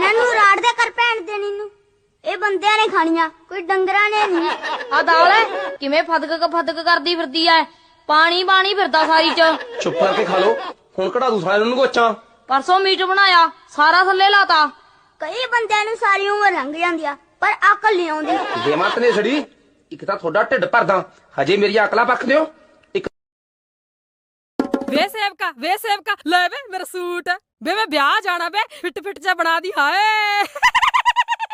ਇਹਨਾਂ ਨੂੰ ਰਾੜ ਦੇ ਕਰ ਭੈਣ ਦੇਣੀ ਨੂੰ। ਇਹ ਬੰਦਿਆਂ ਨੇ ਖਾਣੀਆਂ ਕੋਈ ਡੰਗਰਾਂ ਨੇ ਨਹੀਂ। ਆ ਦਾਲ ਹੈ ਕਿਵੇਂ ਫਦਕ ਫਦਕ ਕਰਦੀ ਫਿਰਦੀ ਐ? ਪਾਣੀ ਪਾਣੀ ਫਿਰਦਾ ਸਾਰੀ ਚ। ਚੁੱਪ ਕਰਕੇ ਖਾ ਲਓ। ਹੁਣ ਕਢਾ ਦੂ ਸਾਰਿਆਂ ਨੂੰ ਗੋਚਾਂ। ਪਰਸੋਂ ਮੀਟ ਬਣਾਇਆ ਸਾਰਾ ਥੱਲੇ ਲਾਤਾ। ਕਈ ਬੰਦਿਆਂ ਨੂੰ ਸਾਰੀ ਉਮਰ ਲੰਘ ਜਾਂਦੀ ਆ ਪਰ ਅਕਲ ਨਹੀਂ ਆਉਂਦੀ। ਜੇ ਮਤ ਨੇ ਛੜੀ ਇੱਕ ਤਾਂ ਤੁਹਾਡਾ ਢਿੱਡ ਭਰਦਾ। ਹਜੇ ਮੇਰੀ ਅਕਲਾਂ ਪੱਖ ਦਿਓ। ਸੇਵਕਾ, ਵੇ ਸੇਵਕਾ, ਲੈ ਵੇ ਮੇਰਾ ਸੂਟ। ਵੇ ਮੈਂ ਵਿਆਹ ਜਾਣਾ ਵੇ, ਫਿੱਟ ਫਿੱਟ ਜਾ ਬਣਾ ਦੀ, ਹਾਏ।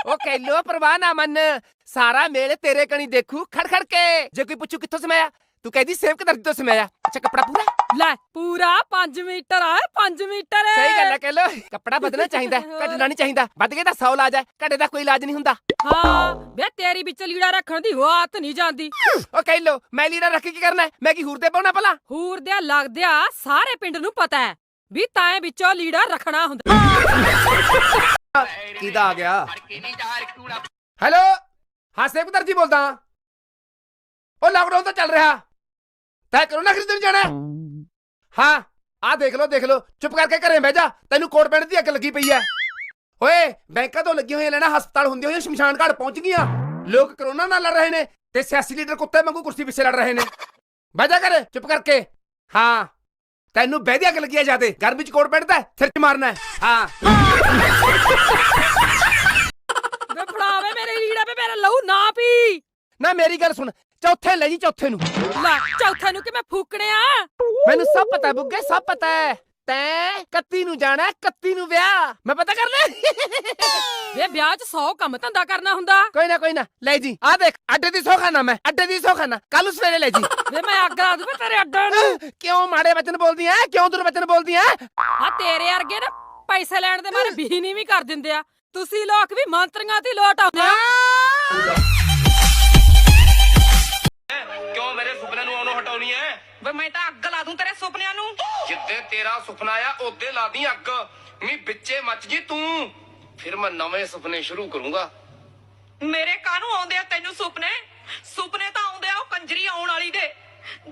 ਉਹ ਕਹਿ ਕਹਿਲੋ ਪਰਵਾਹ ਨਾ ਮੰਨ, ਸਾਰਾ ਮੇਲ ਤੇਰੇ ਕਣੀ ਦੇਖੂ, ਖੜ ਖੜ ਕੇ। ਜੇ ਕੋਈ ਪੁੱਛੂ ਕਿੱਥੋਂ ਸਮਾਇਆ ਤੂੰ ਕਹਿੰਦੀ ਸੇਵਕ ਦਰਦੀ ਤੋਂ ਸਮਾਇਆ ਅੱਛਾ ਕੱਪੜਾ ਪੂਰਾ? ਲੈ ਪੂਰਾ 5 ਮੀਟਰ ਆ 5 ਮੀਟਰ। ਸਹੀ ਗੱਲ ਹੈ ਕਹਿਲੋ ਕੱਪੜਾ ਬਦਲਣਾ ਚਾਹੀਦਾ ਹੈ, ਘਟਣਾ ਨਹੀਂ ਚਾਹੀਦਾ। ਵੱਧ ਗਿਆ ਤਾਂ 100 ਇਲਾਜ ਹੈ ਘਟੇ ਦਾ ਕੋਈ ਇਲਾਜ ਨਹੀਂ ਹੁੰਦਾ। ਹਾਂ ਵੇ ਤੇਰੀ ਵਿੱਚ ਲੀੜਾ ਰੱਖਣ ਦੀ ਬਾਤ ਨਹੀਂ ਜਾਂਦੀ। ਉਹ ਕਹਿਲੋ ਮੈਂ ਲੀੜਾ ਰੱਖ ਕੇ ਕੀ ਕਰਨਾ ਹੈ? ਮੈਂ ਕੀ ਹੂਰ ਤੇ ਪਾਉਣਾ ਭਲਾ? ਹੂਰ ਦੇ ਲੱਗਦਿਆ ਸਾਰੇ ਪਿੰਡ ਨੂੰ ਪਤਾ ਹੈ ਵੀ ਤਾਏ ਵਿੱਚੋਂ ਲੀੜਾ ਰੱਖਣਾ ਹੁੰਦਾ। ਕਿਹਦਾ ਆ ਗਿਆ? ਹੈਲੋ? ਹਾਂ ਸੇਵਕ ਦਰਜੀ ਬੋਲਦਾ। ਉਹ ਲਾਕਡਾਊਨ ਤਾਂ ਚੱਲ ਰਿਹਾ। ਤੈ ਕਰੋਨਾ ਖਰੀਦਣ ਜਾਣਾ। ਹੈ? ਹਾਂ ਆ ਦੇਖ ਲਓ ਦੇਖ ਲਓ। ਚੁੱਪ ਕਰਕੇ ਘਰੇ ਬਹਿ ਜਾ। ਤੈਨੂੰ ਕੋਟ ਪੈਣ ਦੀ ਅੱਗ ਲੱਗੀ ਪਈ ਐ। ਓਏ ਬੈਂਕਾਂ ਤੋਂ ਲੱਗੀਆਂ ਹੋਈਆਂ ਲੈਣਾ ਹਸਪਤਾਲ ਹੁੰਦੀਆਂ ਹੋਈਆਂ ਸ਼ਮਸ਼ਾਨ ਘਾਟ ਪਹੁੰਚ ਗਈਆਂ। ਲੋਕ ਕਰੋਨਾ ਨਾਲ ਲੜ ਰਹੇ ਨੇ ਤੇ ਸਿਆਸੀ ਲੀਡਰ ਕੁੱਤੇ ਵਾਂਗੂ ਕੁਰਸੀ ਪਿੱਛੇ ਲੜ ਰਹੇ ਨੇ। ਬਹਿ ਜਾ ਘਰੇ ਚੁੱਪ ਕਰਕੇ। ਹਾਂ ਤੈਨੂੰ ਬਹਿਦੀ ਅੱਗ ਲੱਗੀ ਐ ਜਾਦੇ ਗਰਮੀ ਚ ਕੋਟ ਪੈਣਦਾ ਸਿਰ ਚ ਮਾਰਨਾ ਹੈ ਹਾਂ। ਵੇ ਫੜਾਵੇ ਮੇਰੇ ਲੀੜਾ ਵੇ ਮੇਰਾ ਲਹੂ ਨਾ ਪੀ। ਨਾ ਮੇਰੀ ਗੱਲ ਸੁਣ। ਚੌਥੇ ਲੈ ਜੀ ਚੌਥੇ ਨੂੰ ਲੈ ਚੌਥੇ ਨੂੰ ਕਿਵੇਂ ਫੂਕਣਿਆ ਮੈਨੂੰ ਸਭ ਪਤਾ ਹੈ ਬੁੱਗੇ ਸਭ ਪਤਾ ਹੈ ਤੈਂ 31 ਨੂੰ ਜਾਣਾ ਹੈ, 31 ਨੂੰ ਵਿਆਹ ਮੈਂ ਪਤਾ ਕਰ ਲਿਆ ਵੇ ਵਿਆਹ 'ਚ 100 ਕੰਮ ਧੰਦਾ ਕਰਨਾ ਹੁੰਦਾ ਕੋਈ ਨਾ ਕੋਈ ਨਾ ਲੈ ਜੀ ਆ ਦੇਖ ਅੱਡੇ ਦੀ ਸੌ ਖਾਨਾ ਮੈਂ ਅੱਡੇ ਦੀ ਸੌ ਖਾਨਾ ਕੱਲ ਸਵੇਰੇ ਲੈ ਜੀ ਵੇ ਮੈਂ ਅੱਗ ਲਾ ਦੂੰ ਵੇ ਤੇਰੇ ਅੱਡੇ ਨੂੰ ਕਿਉਂ ਮਾੜੇ ਵਚਨ ਬੋਲਦੀ ਐ ਕਿਉਂ ਦੁਰ ਵਚਨ ਬੋਲਦੀ ਐ ਆ ਤੇਰੇ ਵਰਗੇ ਨਾ ਪੈਸੇ ਲੈਣ ਦੇ ਮਾਰੇ ਬੀਹੀ ਵੀ ਕਰ ਦਿੰਦੇ ਆ ਤੁਸੀਂ ਲੋਕ ਵੀ ਮੰਤਰੀਆਂ ਤੇ ਲੋਟ ਆਉਂਦੇ ਆ ਹਟਾਉਣੀ ਐ। ਵੇ ਮੈਂ ਤਾਂ ਅੱਗ ਲਾ ਦੂੰ ਤੇਰੇ ਸੁਪਨਿਆਂ ਨੂੰ। ਜਿੱਦੇ ਤੇਰਾ ਸੁਪਨਾ ਆ ਉਹਦੇ ਲਾਦੀ ਅੱਗ। ਨੀ ਵਿੱਚੇ ਮੱਚ ਜੀ ਤੂੰ। ਫਿਰ ਮੈਂ ਨਵੇਂ ਸੁਪਨੇ ਸ਼ੁਰੂ ਕਰੂੰਗਾ। ਮੇਰੇ ਕਾਹਨੂੰ ਆਉਂਦੇ ਆ ਤੈਨੂੰ ਸੁਪਨੇ? ਸੁਪਨੇ ਤਾਂ ਆਉਂਦੇ ਆ ਉਹ ਕੰਜਰੀ ਆਉਣ ਵਾਲੀ ਦੇ।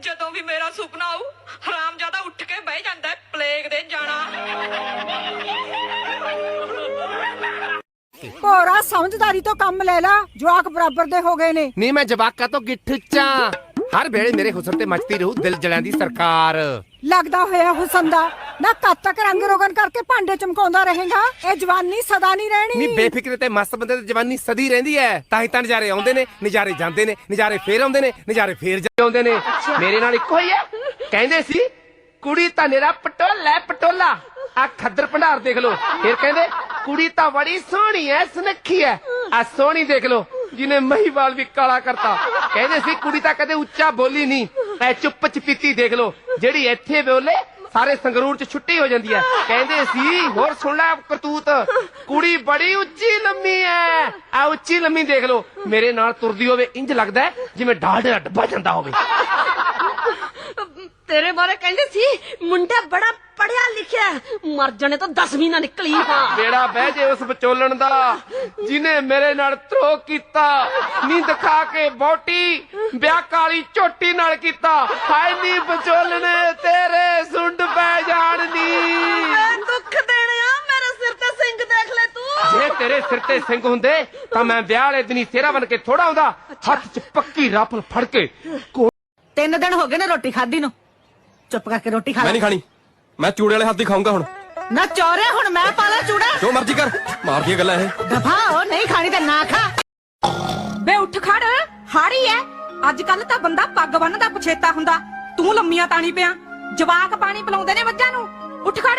ਜਦੋਂ ਵੀ ਮੇਰਾ ਸੁਪਨਾ ਆਊ ਹਰਾਮਜ਼ਾਦਾ ਉੱਠ ਕੇ ਬਹਿ ਜਾਂਦਾ ਹੈ ਪਲੇਗ ਦੇ ਜਾਣਾ। ਭੋਰਾ ਸਮਝਦਾਰੀ ਤੋਂ ਕੰਮ ਲੈ ਲਾ ਜਵਾਕ ਬਰਾਬਰ ਦੇ ਹੋ ਗਏ ਨੇ। ਨਹੀਂ ਮੈਂ ਜਵਾਕਾਂ ਤੋਂ ਗਿੱਠ ਚਾ ਹਰ ਵੇਲੇ ਮੇਰੇ ਹੁਸਨ ਤੇ ਮੱਚਦੀ ਰਹੂ ਦਿਲ ਜਲਿਆਂ ਦੀ ਸਰਕਾਰ। ਲੱਗਦਾ ਹੋਇਆ ਹੁਸਨ ਦਾ ਨਾ ਕਦ ਤੱਕ ਰੰਗ ਰੋਗਨ ਕਰਕੇ ਭਾਂਡੇ ਚਮਕਾਉਂਦਾ ਰਹੇਗਾ। ਇਹ ਜਵਾਨੀ ਸਦਾ ਨਹੀਂ ਨਹੀਂ ਰਹਿਣੀ ਬੇਫਿਕਰੇ ਤੇ ਮਸਤ ਬੰਦੇ ਦੀ ਜਵਾਨੀ ਸਦੀ ਰਹਿੰਦੀ ਐ। ਤਾਂ ਹੀ ਤਾਂ ਨਜ਼ਾਰੇ ਆਉਂਦੇ ਨੇ ਨਜ਼ਾਰੇ ਜਾਂਦੇ ਨੇ ਨਜ਼ਾਰੇ ਫੇਰ ਆਉਂਦੇ ਨੇ ਨਜ਼ਾਰੇ ਫੇਰ ਜਾ- ਆਉਂਦੇ ਨੇ। ਮੇਰੇ ਨਾਲ ਇੱਕੋ ਹੀ ਐ। ਕਹਿੰਦੇ ਸੀ ਕੁੜੀ ਤਾਂ ਮੇਰਾ ਪਟੋਲਾ ਪਟੋਲਾ। ਆ ਖੱਦਰ ਭੰਡਾਰ ਦੇਖ ਲਓ। ਫਿਰ ਕਹਿੰਦੇ ਕੁੜੀ ਤਾਂ ਬੜੀ ਸੋਹਣੀ ਐ ਸੁਨੱਖੀ ਐ। ਆ ਸੋਹਣੀ ਦੇਖ ਲਓ ਜਿਹਨੇ ਮਹੀਵਾਲ ਵੀ ਕਾਲਾ ਕਰਤਾ। ਕਹਿੰਦੇ ਸੀ, ਕੁੜੀ ਤਾਂ ਕਦੇ ਉੱਚਾ ਬੋਲੀ ਨਹੀਂ ਐ ਚੁੱਪ ਚਪੀਤੀ ਦੇਖ ਲਓ, ਜਿਹੜੀ ਇੱਥੇ ਬੋਲੇ ਸਾਰੇ ਸੰਗਰੂਰ ਚ ਛੁੱਟੀ ਹੋ ਜਾਂਦੀ ਐ। ਕਹਿੰਦੇ ਸੀ, ਹੋਰ ਸੁਣ ਲੈ ਕਰਤੂਤ, ਕੁੜੀ ਬੜੀ ਉੱਚੀ ਲੰਮੀ ਐ। ਆ ਉੱਚੀ ਲੰਮੀ ਦੇਖ ਲਓ, ਮੇਰੇ ਨਾਲ ਤੁਰਦੀ ਹੋਵੇ ਇੰਜ ਲੱਗਦਾ ਜਿਵੇਂ ਡਾਲਡੇ ਦਾ ਜਾਂਦਾ ਹੋਵੇ। ਤੇਰੇ ਬਾਰੇ ਕਹਿੰਦੇ ਸੀ ਮੁੰਡਾ ਬੜਾ ਪੜਿਆ ਲਿਖਿਆ। ਮਰ ਜਾਣੇ ਤਾਂ 10ਵੀਂ ਨਾ ਨਿਕਲੀ ਹਾਂ। ਬੇੜਾ ਬਹਿ ਜੇ ਉਸ ਵਿਚੋਲਣ ਦਾ ਜਿਨੇ ਮੇਰੇ ਨਾਲ ਤਰੋ ਕੀਤਾ ਨੀ ਦਿਖਾ ਕੇ ਬੋਟੀ ਵਿਆਹ ਕਾਲੀ ਝੋਟੀ ਨਾਲ ਕੀਤਾ ਹਾਏ ਨੀ ਵਿਚੋਲਣੇ ਤੇਰੇ ਸੁੰਡ ਪੈ ਜਾਣ ਨੀ। ਦੁੱਖ ਦੇਣੇ ਆ ਮੇਰੇ ਸਿਰ ਤੇ ਸਿੰਘ ਦੇਖ ਲੈ ਤੂੰ। ਜੇ ਤੇਰੇ ਸਿਰ ਤੇ ਸਿੰਘ ਹੁੰਦੇ ਤਾਂ ਮੈਂ ਵਿਆਹ ਵਾਲੇ ਦਿਨੀ ਸਿਹਰਾ ਬਣ ਕੇ ਥੋੜਾ ਆਉਂਦਾ। ਹੱਥ 'ਚ ਪੱਕੀ ਰਾਫਲ ਫੜ ਕੇ ਤਿੰਨ ਦਿਨ ਹੋ ਗਏ ਨੇ ਰੋਟੀ ਖਾਦੀ ਨੂੰ। ਚੁੱਪ ਕਰਕੇ ਰੋਟੀ ਖਾ ਮੈਂ ਨਹੀਂ ਖਾਣੀ। ਮੈਂ ਚੂੜੇ ਵਾਲੇ ਹੱਥ ਦੀ ਖਾਊਂਗਾ ਹੁਣ। ਨਾ ਚੋਰੇ ਹੁਣ ਮੈਂ ਪਾਲਾ ਚੂੜਾ। ਜੋ ਮਰਜ਼ੀ ਕਰ। ਮਾਰਦੀਆਂ ਗੱਲਾਂ ਇਹ। ਦਫਾ ਉਹ ਨਹੀਂ ਖਾਣੀ ਤੇ ਨਾ ਖਾ। ਵੇ ਉੱਠ ਖੜ। ਹਾੜੀ ਐ। ਅੱਜ ਕੱਲ ਤਾਂ ਬੰਦਾ ਪੱਗ ਬੰਨਦਾ ਪਛੇਤਾ ਹੁੰਦਾ। ਤੂੰ ਲੰਮੀਆਂ ਤਾਣੀ ਪਿਆ। ਜਵਾਕ ਪਾਣੀ ਪਿਲਾਉਂਦੇ ਨੇ ਬੱਚਿਆਂ ਨੂੰ। ਉੱਠ ਖੜ।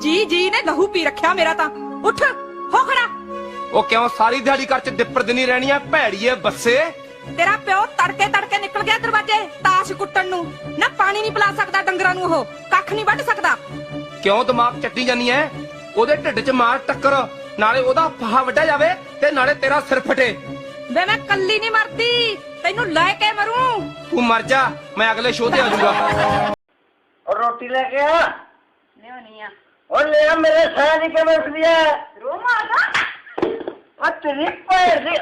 ਜੀ ਜੀ ਨੇ ਲਹੂ ਪੀ ਰੱਖਿਆ ਮੇਰਾ ਤਾਂ। ਉੱਠ ਹੋ ਖੜਾ। ਉਹ ਕਿਉਂ ਸਾਰੀ ਦਿਹਾੜੀ ਘਰ 'ਚ ਦਿੱਪਰ ਦਿਨੀ ਰਹਿਣੀਆਂ ਭੈੜੀਏ ਬੱਸੇ। ਤੇਰਾ ਪਿਓ ਤੜਕੇ ਤੜਕੇ ਨਿਕਲ ਗਿਆ ਦਰਵਾਜ਼ੇ ਤਾਸ਼ ਕੁੱਟਣ ਨੂੰ। ਨਾ ਪਾਣੀ ਨਹੀਂ ਪਿਲਾ ਸਕਦਾ ਡੰਗਰਾਂ ਨੂੰ ਉਹ ਕੱਖ ਨਹੀਂ ਵੱਢ ਸਕਦਾ। ਕਿਉਂ ਦਿਮਾਗ ਚੱਟੀ ਜਾਨੀ ਐ? ਉਹਦੇ ਢਿੱਡ 'ਚ ਮਾਰ ਟੱਕਰ ਨਾਲੇ ਉਹਦਾ ਫਾਹਾ ਵੱਢਿਆ ਜਾਵੇ ਤੇ ਨਾਲੇ ਤੇਰਾ ਸਿਰ ਫਟੇ। ਵੇ ਮੈਂ ਕੱਲੀ ਨਹੀਂ ਮਰਦੀ ਤੈਨੂੰ ਲੈ ਕੇ ਮਰੂੰ। ਤੂੰ ਮਰ ਜਾ ਮੈਂ ਅਗਲੇ ਸ਼ੋਅ ਤੇ ਆ ਜਾਊਗਾ। ਰੋਟੀ ਲੈ ਕੇ ਆ। ਲਿਆਉਣੀ ਆ। ਉਹ ਮੇਰੇ ਸਾਹ ਦੀ ਕਮਰ ਦੀ ਆ room Va te les faire, j'ai...